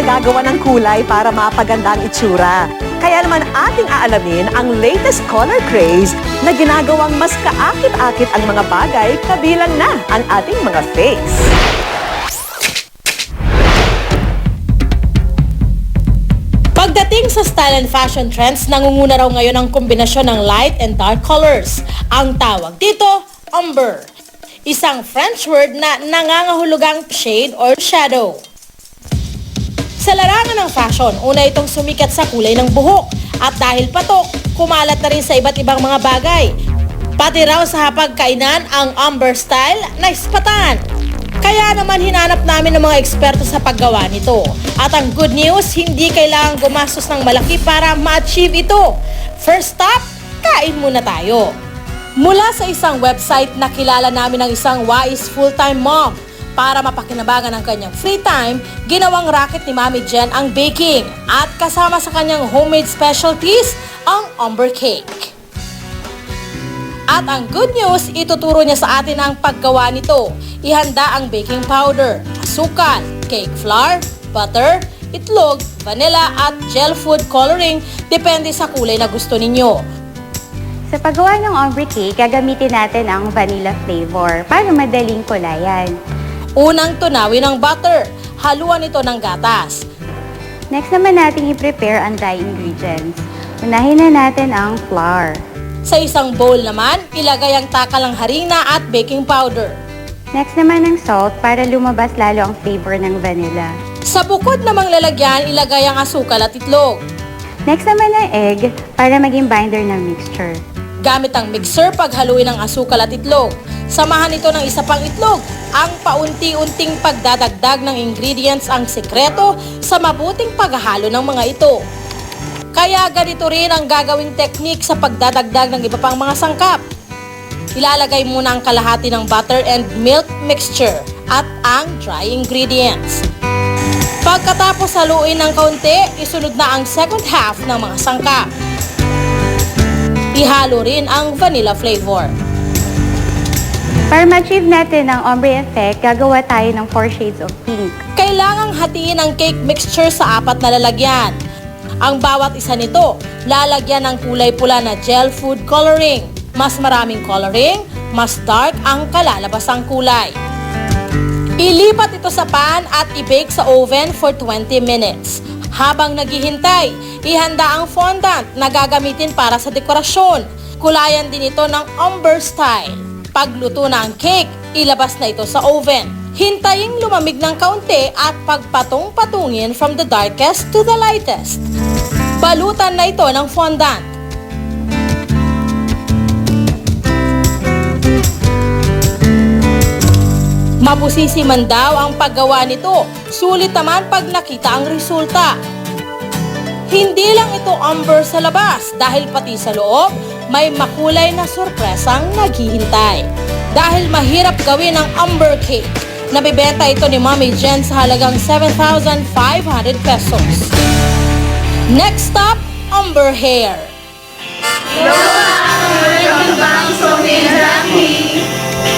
nagagawa ng kulay para mapaganda ang itsura. Kaya naman ating aalamin ang latest color craze na ginagawang mas kaakit-akit ang mga bagay kabilang na ang ating mga face. Pagdating sa style and fashion trends, nangunguna raw ngayon ang kombinasyon ng light and dark colors. Ang tawag dito, umber. Isang French word na nangangahulugang shade or shadow. Sa larangan ng fashion, una itong sumikat sa kulay ng buhok. At dahil patok, kumalat na rin sa iba't ibang mga bagay. Pati raw sa hapagkainan ang umber style na ispatan. Kaya naman hinanap namin ng mga eksperto sa paggawa nito. At ang good news, hindi kailangang gumastos ng malaki para ma-achieve ito. First stop, kain muna tayo. Mula sa isang website na kilala namin ng isang wais full-time mom. Para mapakinabangan ang kanyang free time, ginawang racket ni Mami Jen ang baking at kasama sa kanyang homemade specialties ang umber cake. At ang good news, ituturo niya sa atin ang paggawa nito. Ihanda ang baking powder, asukal, cake flour, butter, itlog, vanilla at gel food coloring depende sa kulay na gusto ninyo. Sa paggawa ng ombre cake, gagamitin natin ang vanilla flavor para madaling kulayan. Unang tunawin ang butter. Haluan ito ng gatas. Next naman natin i-prepare ang dry ingredients. Unahin na natin ang flour. Sa isang bowl naman, ilagay ang takalang harina at baking powder. Next naman ang salt para lumabas lalo ang flavor ng vanilla. Sa bukod namang lalagyan, ilagay ang asukal at itlog. Next naman ang egg para maging binder ng mixture. Gamit ang mixer paghaluin ang asukal at itlog. Samahan ito ng isa pang itlog. Ang paunti-unting pagdadagdag ng ingredients ang sekreto sa mabuting paghahalo ng mga ito. Kaya ganito rin ang gagawing technique sa pagdadagdag ng iba pang mga sangkap. Ilalagay muna ang kalahati ng butter and milk mixture at ang dry ingredients. Pagkatapos haluin ng kaunti, isunod na ang second half ng mga sangkap. Ihalo rin ang vanilla flavor. Para ma-achieve natin ang ombre effect, gagawa tayo ng 4 shades of pink. Kailangang hatiin ang cake mixture sa apat na lalagyan. Ang bawat isa nito, lalagyan ng kulay pula na gel food coloring. Mas maraming coloring, mas dark ang kalalabasang kulay. Ilipat ito sa pan at i-bake sa oven for 20 minutes. Habang naghihintay, ihanda ang fondant na gagamitin para sa dekorasyon. Kulayan din ito ng umber style. Pagluto ang cake, ilabas na ito sa oven. Hintaying lumamig ng kaunti at pagpatong-patungin from the darkest to the lightest. Balutan na ito ng fondant. Mabusisi man daw ang paggawa nito, sulit naman pag nakita ang resulta. Hindi lang ito umber sa labas dahil pati sa loob may makulay na sorpresang naghihintay. Dahil mahirap gawin ang umber cake, nabibenta ito ni Mommy Jen sa halagang 7,500 pesos. Next stop, umber hair.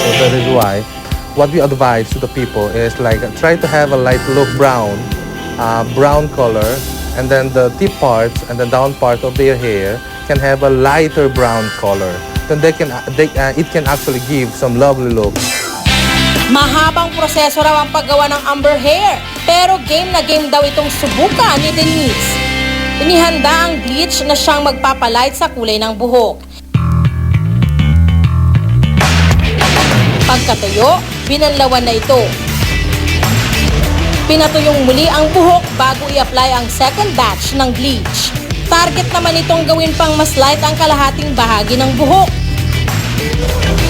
So that is why what we advise to the people is like try to have a light look brown, uh, brown color, and then the tip parts and the down part of their hair can have a lighter brown color. Then they can they, uh, it can actually give some lovely look. Mahabang proseso raw ang paggawa ng umber hair, pero game na game daw itong subukan ni Denise. Inihanda ang bleach na siyang magpapalight sa kulay ng buhok. Pagkatuyo, binanlawan na ito. Pinatuyong muli ang buhok bago i-apply ang second batch ng bleach. Target naman itong gawin pang mas light ang kalahating bahagi ng buhok.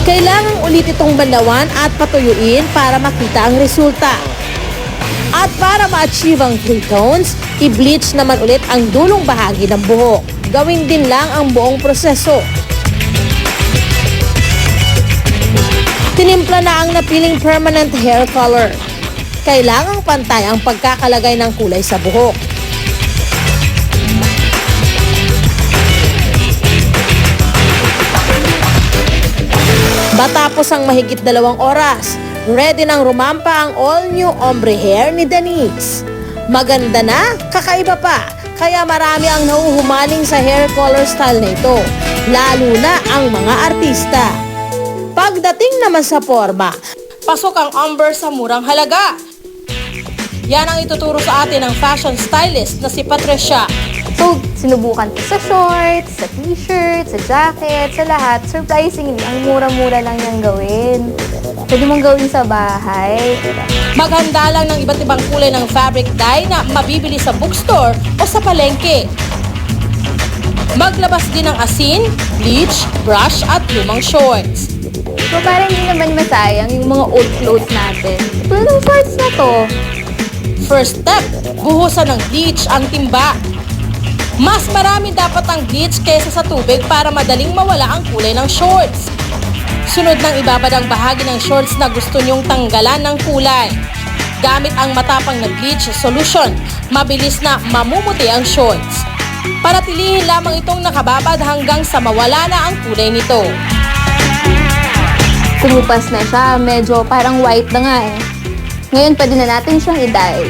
Kailangang ulit itong banlawan at patuyuin para makita ang resulta. At para ma-achieve ang three tones, i-bleach naman ulit ang dulong bahagi ng buhok. Gawin din lang ang buong proseso. Tinimpla na ang napiling permanent hair color. Kailangang pantay ang pagkakalagay ng kulay sa buhok. Matapos ang mahigit dalawang oras, ready nang rumampa ang all-new ombre hair ni Denise. Maganda na, kakaiba pa. Kaya marami ang nauhumaling sa hair color style na ito. Lalo na ang mga artista. Pagdating naman sa forma, pasok ang umber sa murang halaga. Yan ang ituturo sa atin ng fashion stylist na si Patricia. So, sinubukan ko sa shorts, sa t-shirt, sa jacket, sa lahat. Surprisingly, ang mura-mura lang niyang gawin. Pwede mong gawin sa bahay. Maghanda lang ng iba't ibang kulay ng fabric dye na mabibili sa bookstore o sa palengke. Maglabas din ng asin, bleach, brush at lumang shorts. So, parang hindi naman masayang yung mga old clothes natin. Tulad ng shorts na to. First step, buhusan ng bleach ang timba. Mas marami dapat ang bleach kaysa sa tubig para madaling mawala ang kulay ng shorts. Sunod ng ibabad ang bahagi ng shorts na gusto nyong tanggalan ng kulay. Gamit ang matapang na bleach solution, mabilis na mamumuti ang shorts. Paratilihin lamang itong nakababad hanggang sa mawala na ang kulay nito. Kumupas na siya. Medyo parang white na nga eh. Ngayon, pwede na natin siyang i-dye.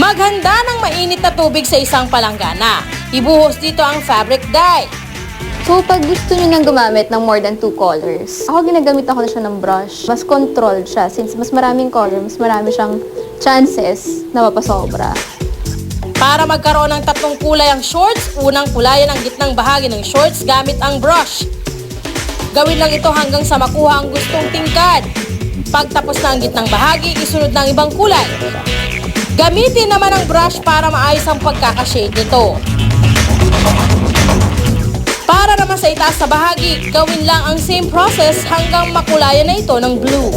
Maghanda ng mainit na tubig sa isang palanggana. Ibuhos dito ang fabric dye. So, pag gusto nyo nang gumamit ng more than two colors, ako ginagamit ako na siya ng brush. Mas controlled siya. Since mas maraming color, mas marami siyang chances na mapasobra. Para magkaroon ng tatlong kulay ang shorts, unang kulayan ang gitnang bahagi ng shorts gamit ang brush. Gawin lang ito hanggang sa makuha ang gustong tingkad. Pagtapos na ang gitnang bahagi, isunod ng ibang kulay. Gamitin naman ang brush para maayos ang pagkakashade nito. Para naman sa itaas sa bahagi, gawin lang ang same process hanggang makulayan na ito ng blue.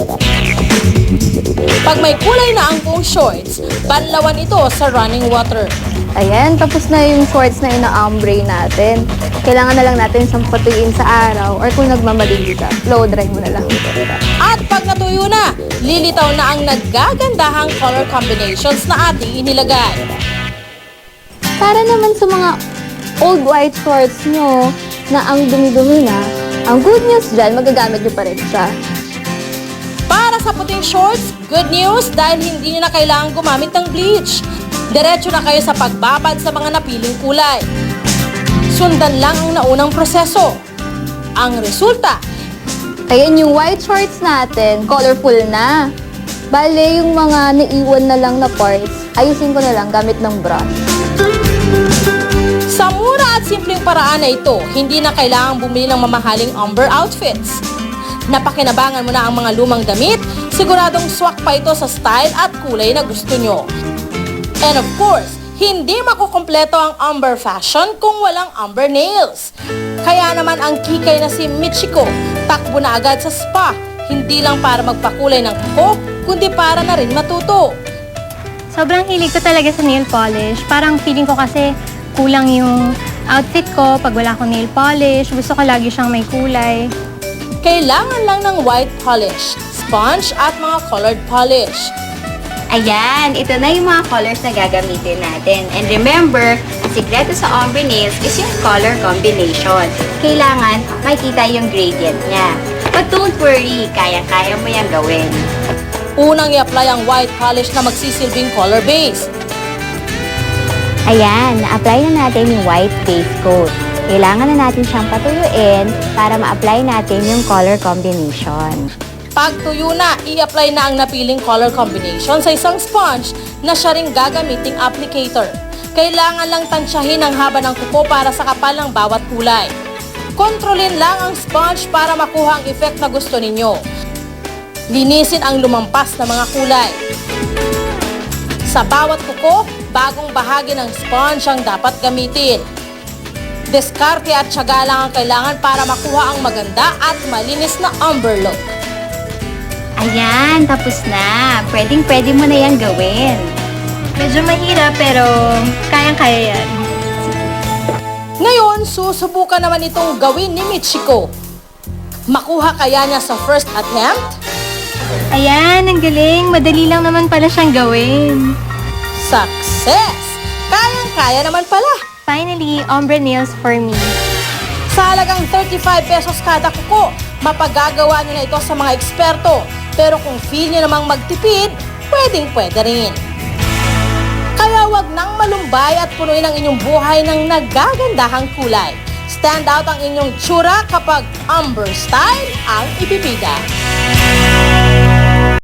Pag may kulay na ang buong shorts, banlawan ito sa running water. Ayan, tapos na yung shorts na ina-ombre natin. Kailangan na lang natin siyang patuyin sa araw or kung nagmamadali ka, blow dry mo na lang. At pag natuyo na, lilitaw na ang naggagandahang color combinations na ating inilagay. Para naman sa mga old white shorts nyo na ang dumi-dumi na, ang good news dyan, magagamit nyo pa rin siya. Para sa puting shorts, good news dahil hindi nyo na kailangan gumamit ng bleach. Diretso na kayo sa pagbabad sa mga napiling kulay. Sundan lang ang naunang proseso. Ang resulta, Ayan yung white shorts natin, colorful na. Bale, yung mga naiwan na lang na parts, ayusin ko na lang gamit ng brush. Sa mura at simpleng paraan na ito, hindi na kailangang bumili ng mamahaling umber outfits. Napakinabangan mo na ang mga lumang damit, siguradong swak pa ito sa style at kulay na gusto nyo. And of course, hindi makukumpleto ang umber fashion kung walang umber nails. Kaya naman ang kikay na si Michiko, takbo na agad sa spa, hindi lang para magpakulay ng kuko, kundi para na rin matuto. Sobrang hilig ko talaga sa nail polish. Parang feeling ko kasi kulang yung outfit ko pag wala akong nail polish. Gusto ko lagi siyang may kulay. Kailangan lang ng white polish, sponge at mga colored polish. Ayan, ito na yung mga colors na gagamitin natin. And remember, ang sikreto sa ombre nails is yung color combination. Kailangan makita yung gradient niya. But don't worry, kaya-kaya mo yung gawin. Unang i-apply ang white polish na magsisilbing color base. Ayan, na-apply na natin yung white base coat. Kailangan na natin siyang patuyuin para ma-apply natin yung color combination. Pag tuyo na, i-apply na ang napiling color combination sa isang sponge na siya ring gagamiting applicator. Kailangan lang tansyahin ang haba ng kuko para sa kapal ng bawat kulay. Kontrolin lang ang sponge para makuha ang effect na gusto ninyo. Linisin ang lumampas na mga kulay. Sa bawat kuko, bagong bahagi ng sponge ang dapat gamitin. Diskarte at tiyaga lang ang kailangan para makuha ang maganda at malinis na umber look. Ayan, tapos na. Pwedeng pwede mo na yan gawin. Medyo mahirap pero kayang-kaya yan. Ngayon, susubukan naman itong gawin ni Michiko. Makuha kaya niya sa first attempt? Ayan, ang galing. Madali lang naman pala siyang gawin. Success! Kayang-kaya naman pala. Finally, ombre nails for me. Sa halagang 35 pesos kada kuko, mapagagawa niyo na ito sa mga eksperto. Pero kung feel niyo namang magtipid, pwedeng pwede rin. Kaya ng malumbay at punuin ang inyong buhay ng nagagandahang kulay. Stand out ang inyong tsura kapag Umber style ang ipipida.